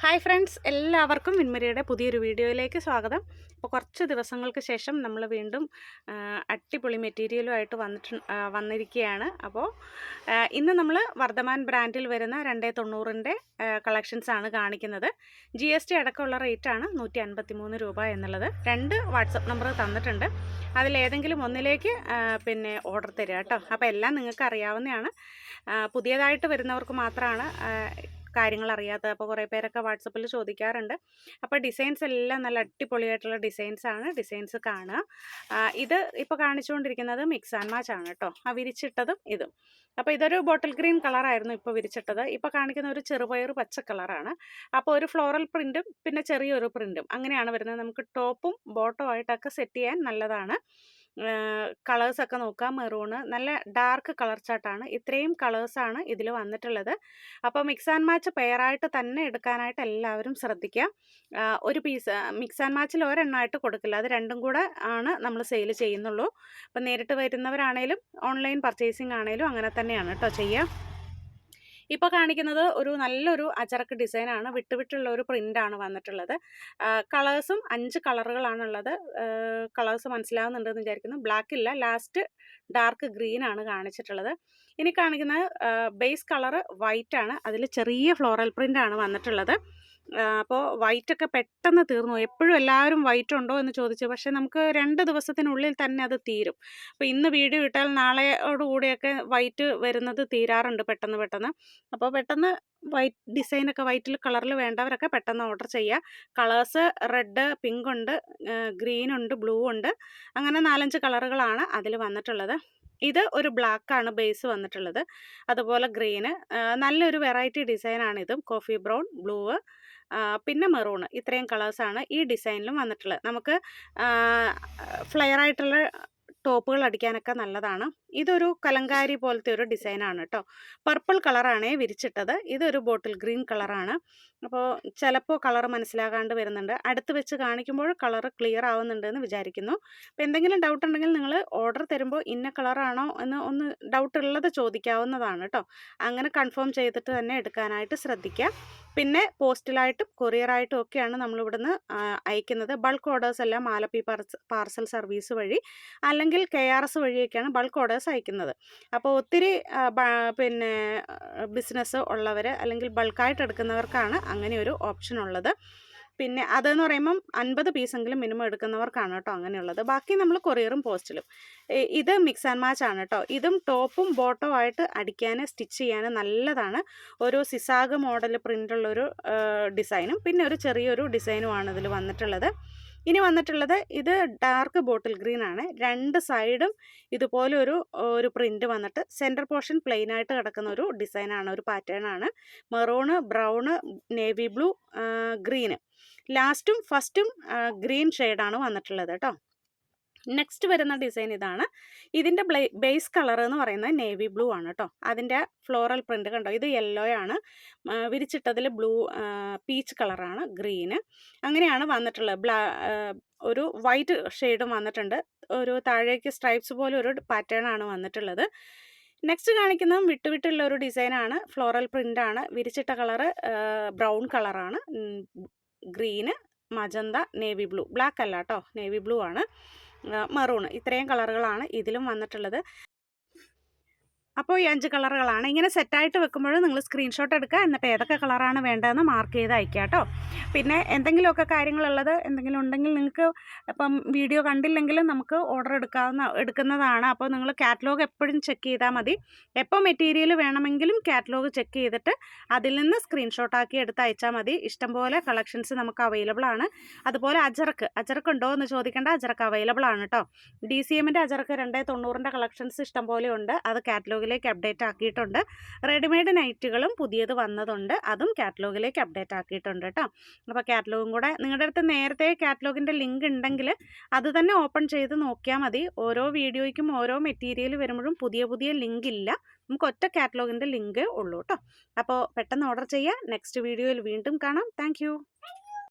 Hi friends എല്ലാവർക്കും വിൻമരിയുടെ പുതിയൊരു വീഡിയോയിലേക്ക് സ്വാഗതം. അപ്പോൾ കുറച്ച് ദിവസങ്ങൾക്ക് ശേഷം നമ്മൾ വീണ്ടും അട്ടിപൊളി മെറ്റീരിയലുമായിട്ട് വന്നിട്ട് വന്നിരിക്കുകയാണ്. അപ്പോൾ ഇന്ന് നമ്മൾ വർദ്ധമാൻ ബ്രാൻഡിൽ വരുന്ന രണ്ടേ തൊണ്ണൂറിന്റെ കളക്ഷൻസ് ആണ് കാണിക്കുന്നത്. ജി എസ് ടി അടക്കമുള്ള റേറ്റാണ് നൂറ്റി അൻപത്തി മൂന്ന് രൂപ എന്നുള്ളത്. രണ്ട് വാട്സപ്പ് നമ്പർ തന്നിട്ടുണ്ട്. അതിലേതെങ്കിലും ഒന്നിലേക്ക് പിന്നെ ഓർഡർ തരിക കേട്ടോ. അപ്പോൾ എല്ലാം നിങ്ങൾക്ക് അറിയാവുന്നതാണ്. പുതിയതായിട്ട് വരുന്നവർക്ക് മാത്രമാണ് കാര്യങ്ങൾ അറിയാത്തത് അപ്പോൾ കുറേ പേരൊക്കെ വാട്സപ്പിൽ ചോദിക്കാറുണ്ട്. അപ്പോൾ ഡിസൈൻസ് എല്ലാം നല്ല അടിപൊളിയായിട്ടുള്ള ഡിസൈൻസ് ആണ് ഡിസൈൻസ് കാണുക ഇത് ഇപ്പോൾ കാണിച്ചുകൊണ്ടിരിക്കുന്നത് മിക്സ് ആൻഡ് മാച്ച് ആണ് കേട്ടോ ആ വിരിച്ചിട്ടതും ഇതും. അപ്പോൾ ഇതൊരു ബോട്ടിൽ ഗ്രീൻ കളറായിരുന്നു ഇപ്പോൾ വിരിച്ചിട്ടത്. ഇപ്പോൾ കാണിക്കുന്ന ഒരു ചെറുപയർ പച്ച കളറാണ്. അപ്പോൾ ഒരു ഫ്ലോറൽ പ്രിന്റും പിന്നെ ചെറിയൊരു പ്രിന്റും അങ്ങനെയാണ് വരുന്നത്. നമുക്ക് ടോപ്പും ബോട്ടോ ആയിട്ടൊക്കെ സെറ്റ് ചെയ്യാൻ നല്ലതാണ്. കളേഴ്സൊക്കെ നോക്കാം മെറൂണ്. നല്ല ഡാർക്ക് കളർ ചാർട്ടാണ് ഇത്രയും കളേഴ്സാണ് ഇതിൽ വന്നിട്ടുള്ളത്. അപ്പോൾ മിക്സ് ആൻഡ് മാച്ച് പെയറായിട്ട് തന്നെ എടുക്കാനായിട്ട് എല്ലാവരും ശ്രദ്ധിക്കുക ഒരു പീസ് മിക്സ് ആൻഡ് മാച്ചിൽ ഒരെണ്ണമായിട്ട് കൊടുക്കില്ല. അത് രണ്ടും കൂടെ ആണ് നമ്മൾ സെയിൽ ചെയ്യുന്നുള്ളൂ. അപ്പം നേരിട്ട് വരുന്നവരാണേലും ഓൺലൈൻ പർച്ചേസിംഗ് ആണേലും അങ്ങനെ തന്നെയാണ് കേട്ടോ ചെയ്യുക ഇപ്പോൾ കാണിക്കുന്നത് ഒരു നല്ലൊരു അച്ചറക്ക് ഡിസൈനാണ് വിട്ടുവിട്ടുള്ള ഒരു പ്രിന്റാണ് വന്നിട്ടുള്ളത്. കളേഴ്സും അഞ്ച് കളറുകളാണുള്ളത് കളേഴ്സ് മനസ്സിലാവുന്നുണ്ടെന്ന് വിചാരിക്കുന്നു. ബ്ലാക്ക് ഇല്ല. ലാസ്റ്റ് ഡാർക്ക് ഗ്രീൻ ആണ് കാണിച്ചിട്ടുള്ളത്. ഇനി കാണിക്കുന്ന ബേസ് കളറ് വൈറ്റ് ആണ്. അതിൽ ചെറിയ ഫ്ലോറൽ ആണ് വന്നിട്ടുള്ളത്. അപ്പോൾ വൈറ്റ് ഒക്കെ പെട്ടെന്ന് തീർന്നു എപ്പോഴും എല്ലാവരും വൈറ്റ് ഉണ്ടോ എന്ന് ചോദിച്ചു. പക്ഷേ നമുക്ക് രണ്ട് ദിവസത്തിനുള്ളിൽ തന്നെ അത് തീരും. അപ്പോൾ ഇന്ന് വീഡിയോ ഇട്ടാൽ നാളെയോടുകൂടിയൊക്കെ വൈറ്റ് വരുന്നത് തീരാറുണ്ട് പെട്ടെന്ന് പെട്ടെന്ന്. അപ്പോൾ പെട്ടെന്ന് വൈറ്റ് ഡിസൈനൊക്കെ വൈറ്റിൽ കളറിൽ വേണ്ടവരൊക്കെ പെട്ടെന്ന് ഓർഡർ ചെയ്യുക. കളേഴ്സ് റെഡ് പിങ്ക് ഉണ്ട് ഗ്രീൻ ഉണ്ട് ബ്ലൂ ഉണ്ട്. അങ്ങനെ നാലഞ്ച് കളറുകളാണ് അതിൽ വന്നിട്ടുള്ളത്. ഇത് ഒരു ബ്ലാക്ക് ആണ് ബേസ് വന്നിട്ടുള്ളത്. അതുപോലെ ഗ്രീന് നല്ലൊരു വെറൈറ്റി ഡിസൈനാണ് ഇതും. കോഫി ബ്രൗൺ ബ്ലൂ പിന്നെ മെറൂണ് ഇത്രയും കളേഴ്സാണ് ഈ ഡിസൈനിലും വന്നിട്ടുള്ളത്. നമുക്ക് ഫ്ലെയർ ആയിട്ടുള്ള ടോപ്പുകൾ അടിക്കാനൊക്കെ നല്ലതാണ്. ഇതൊരു കലങ്കാരി പോലത്തെ ഒരു ഡിസൈനാണ് കേട്ടോ പർപ്പിൾ കളറാണേ വിരിച്ചിട്ടത്. ഇതൊരു ബോട്ടിൽ ഗ്രീൻ കളറാണ്. അപ്പോൾ ചിലപ്പോൾ കളർ മനസ്സിലാകാണ്ട് വരുന്നുണ്ട്. അടുത്ത് വെച്ച് കാണിക്കുമ്പോൾ കളർ ക്ലിയർ ആവുന്നുണ്ട് എന്ന് വിചാരിക്കുന്നു. അപ്പോൾ എന്തെങ്കിലും ഡൗട്ട് ഉണ്ടെങ്കിൽ നിങ്ങൾ ഓർഡർ തരുമ്പോൾ ഇന്ന കളറാണോ എന്ന് ഒന്ന് ഡൗട്ട് ഉള്ളത് ചോദിക്കാവുന്നതാണ് കേട്ടോ അങ്ങനെ കൺഫേം ചെയ്തിട്ട് തന്നെ എടുക്കാനായിട്ട് ശ്രദ്ധിക്കുക. പിന്നെ പോസ്റ്റിലായിട്ടും കൊറിയറായിട്ടും ഒക്കെയാണ് നമ്മളിവിടുന്ന് അയക്കുന്നത്. ബൾക്ക് ഓർഡേഴ്സ് എല്ലാം ആലപ്പി പാർസൽ സർവീസ് വഴി. അല്ലെങ്കിൽ കെ ആർ എസ് വഴിയൊക്കെയാണ് ബൾക്ക് ഓർഡേഴ്സ് അയക്കുന്നത്. അപ്പോൾ ഒത്തിരി പിന്നെ ബിസിനസ് ഉള്ളവർ അല്ലെങ്കിൽ ബൾക്കായിട്ട് എടുക്കുന്നവർക്കാണ് അങ്ങനെ ഒരു ഓപ്ഷൻ ഉള്ളത്. പിന്നെ അതെന്ന് പറയുമ്പം അൻപത് പീസെങ്കിലും മിനിമം എടുക്കുന്നവർക്കാണ് കേട്ടോ അങ്ങനെയുള്ളത്. ബാക്കി നമ്മൾ കൊറിയറും പോസ്റ്റിലും. ഇത് മിക്സ് ആൻഡ് മാച്ച് ആണ് കേട്ടോ. ഇതും ടോപ്പും ബോട്ടവും ആയിട്ട് അടിക്കാൻ സ്റ്റിച്ച് ചെയ്യാൻ നല്ലതാണ്. ഒരു സിസാഗ് മോഡൽ പ്രിന്റുള്ളൊരു ഡിസൈനും പിന്നെ ഒരു ചെറിയൊരു ഡിസൈനുമാണ് ഇതിൽ വന്നിട്ടുള്ളത്. ഇനി വന്നിട്ടുള്ളത് ഇത് ഡാർക്ക് ബോട്ടിൽ ഗ്രീൻ ആണ്. രണ്ട് സൈഡും ഇതുപോലെ ഒരു ഒരു പ്രിന്റ് വന്നിട്ട് സെന്റർ പോർഷൻ പ്ലെയിൻ ആയിട്ട് കിടക്കുന്ന ഒരു ഡിസൈനാണ് ഒരു പാറ്റേൺ ആണ്. Maroon brown navy blue green ലാസ്റ്റും ഫസ്റ്റും ഗ്രീൻ ഷെയ്ഡാണ് വന്നിട്ടുള്ളത് കേട്ടോ. നെക്സ്റ്റ് വരുന്ന ഡിസൈൻ ഇതാണ്. ഇതിന്റെ ബേസ് കളർ എന്ന് പറയുന്നത് നേവി ബ്ലൂ ആണ് കേട്ടോ അതിന്റെ ഫ്ലോറൽ പ്രിന്റ് കണ്ടോ? ഇത് യെല്ലോ ആണ് വിരിച്ചിട്ടതിൽ ബ്ലൂ പീച്ച് കളറാണ് ഗ്രീന് അങ്ങനെയാണ് വന്നിട്ടുള്ളത്. ബ്ലാ ഒരു വൈറ്റ് ഷെയ്ഡും വന്നിട്ടുണ്ട്. ഒരു താഴേക്ക് സ്ട്രൈപ്സ് പോലെ ഒരു പാറ്റേൺ ആണ് വന്നിട്ടുള്ളത്. നെക്സ്റ്റ് കാണിക്കുന്നതും വിട്ടുവിട്ടുള്ള ഒരു ഡിസൈനാണ് ഫ്ലോറൽ പ്രിന്റാണ് വിരിച്ചിട്ട കളറ് ബ്രൗൺ കളറാണ് green magenta navy blue. Black അല്ല കേട്ടോ നേവി ബ്ലൂ ആണ്. മറൂൺ ഇത്രയും കളറുകളാണ് ഇതിലും വന്നിട്ടുള്ളത്. അപ്പോൾ ഈ അഞ്ച് കളറുകളാണ്. ഇങ്ങനെ സെറ്റായിട്ട് വെക്കുമ്പോൾ നിങ്ങൾ സ്ക്രീൻഷോട്ട് എടുക്കുക. എന്നിട്ട് ഏതൊക്കെ കളറാണ് വേണ്ടതെന്ന് മാർക്ക് ചെയ്ത് അയക്കുക കേട്ടോ. പിന്നെ എന്തെങ്കിലുമൊക്കെ കാര്യങ്ങളുള്ളത് എന്തെങ്കിലും ഉണ്ടെങ്കിൽ നിങ്ങൾക്ക് ഇപ്പം വീഡിയോ കണ്ടില്ലെങ്കിലും നമുക്ക് ഓർഡർ എടുക്കാവുന്ന എടുക്കുന്നതാണ്. അപ്പോൾ നിങ്ങൾ കാറ്റലോഗ് എപ്പോഴും ചെക്ക് ചെയ്താൽ മതി. എപ്പോൾ മെറ്റീരിയൽ വേണമെങ്കിലും കാറ്റലോഗ് ചെക്ക് ചെയ്തിട്ട് അതിൽ നിന്ന് സ്ക്രീൻഷോട്ടാക്കി എടുത്ത് അയച്ചാൽ മതി. ഇഷ്ടംപോലെ കളക്ഷൻസ് നമുക്ക് അവൈലബിൾ ആണ്. അതുപോലെ അജറക്ക്. അജറക്ക് ഉണ്ടോ എന്ന് ചോദിക്കേണ്ട. അജറക്ക് അവൈലബിൾ ആണ് കേട്ടോ. ഡി സി എമ്മിന്റെ അജറക്ക് രണ്ടേ തൊണ്ണൂറിന്റെ കളക്ഷൻസ് ഇഷ്ടംപോലെ ഉണ്ട്. അത് കാറ്റലോഗിലേക്ക് അപ്ഡേറ്റ് ആക്കിയിട്ടുണ്ട്. റെഡിമെയ്ഡ് നൈറ്റുകളും പുതിയത് വന്നതുണ്ട്. അതും കാറ്റലോഗിലേക്ക് അപ്ഡേറ്റ് ആക്കിയിട്ടുണ്ട് കേട്ടോ. അപ്പോൾ കാറ്റലോഗും കൂടെ നിങ്ങളുടെ അടുത്ത് നേരത്തെ കാറ്റലോഗിന്റെ ലിങ്ക് ഉണ്ടെങ്കിൽ അത് തന്നെ ഓപ്പൺ ചെയ്ത് നോക്കിയാൽ മതി. ഓരോ വീഡിയോയ്ക്കും ഓരോ മെറ്റീരിയൽ വരുമ്പോഴും പുതിയ പുതിയ ലിങ്ക് ഇല്ല. നമുക്ക് ഒറ്റ കാറ്റലോഗിന്റെ ലിങ്ക് ഉള്ളൂ കേട്ടോ. അപ്പോൾ പെട്ടെന്ന് ഓർഡർ ചെയ്യുക നെക്സ്റ്റ് വീഡിയോയിൽ വീണ്ടും കാണാം. താങ്ക്